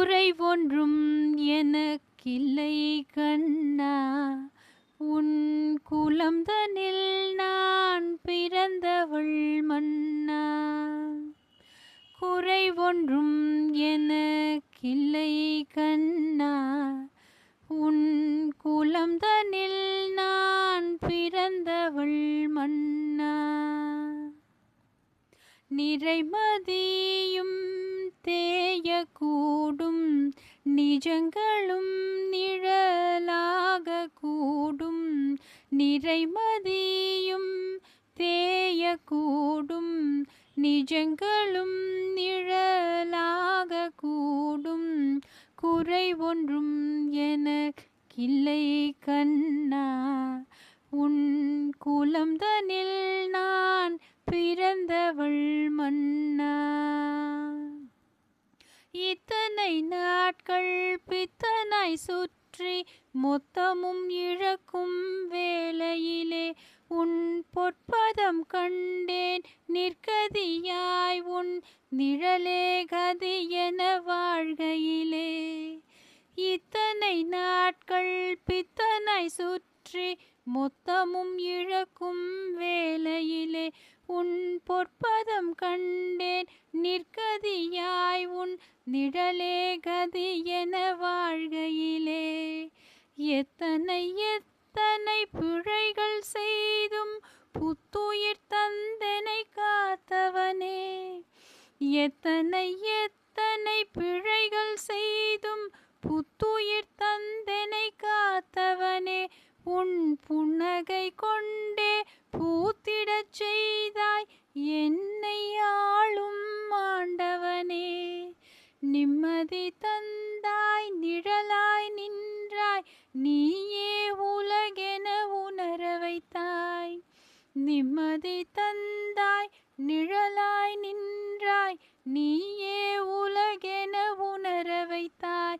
குறை ஒன்றும் எனக்கில்லை கண்ணா. உன் குலம்தனில் நான் பிறந்தவள் மன்னா. குறை ஒன்றும் எனக்கில்லை கண்ணா. உன் குலம்தனில் நான் பிறந்தவள் மன்னா. நிறைமதியும் நிஜங்களும் நிழலாக கூடும் நிறைமதியும் தேயக்கூடும். நிஜங்களும் நிழலாக கூடும் குறை ஒன்றும் எனக்கில்லை கண்ணா. உன் குலம்தனில் நான் பிறந்தவள் மன்னா. இத்தனை நாட்கள் பித்தனாய் சுற்றி மொத்தமும் இழக்கும் வேளையிலே உன் பொற்பதம் கண்டேன் நிற்கதியாய் உன் நிழலே கதி என வாழ்கையிலே. இத்தனை நாட்கள் பித்தனை சுற்றி மொத்தமும் இழக்கும் வேளையிலே உன் பொற்பதம் கண்டேன். நிற்கதியாய் உன் நிழலே கதி என வாழ்கையிலே. எத்தனை எத்தனை பிழைகள் செய்தும் புத்துயிர் தந்தனை காத்தவனே. எத்தனை எத்தனை பிழைகள் செய்தும் புத்துயிர் தந்தனை காத்தவனே. உன் புன்னகை கொண்டே பூ நிம்மதி தந்தாய் நிழலாய் நின்றாய் நீயே உலகென உணர வைத்தாய். நிம்மதி தந்தாய் நிழலாய் நின்றாய் நீயே உலகென உணர வைத்தாய்.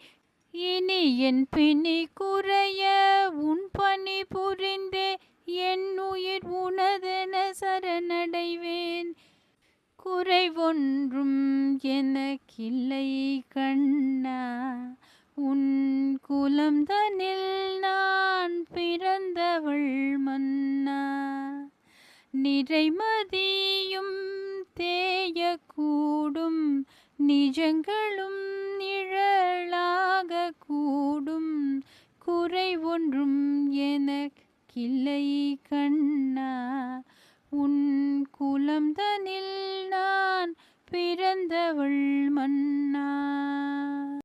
இனி என் பிணி குறைய உன் பணி புரிந்தே என் உயிர் உனதென சரணடைவேன். குறை கண்ணகில்லை கண்ணா உன் குலம்தனில் நான் பிறந்தவள் மன்னா. நிறைமதியும் தேயக்கூடும் நிஜங்களும் நிழலாக கூடும் குறை ஒன்றும் எனக்கில்லை கண்ணா. உன் குலம்தனில் பிறந்தவள் மன்னா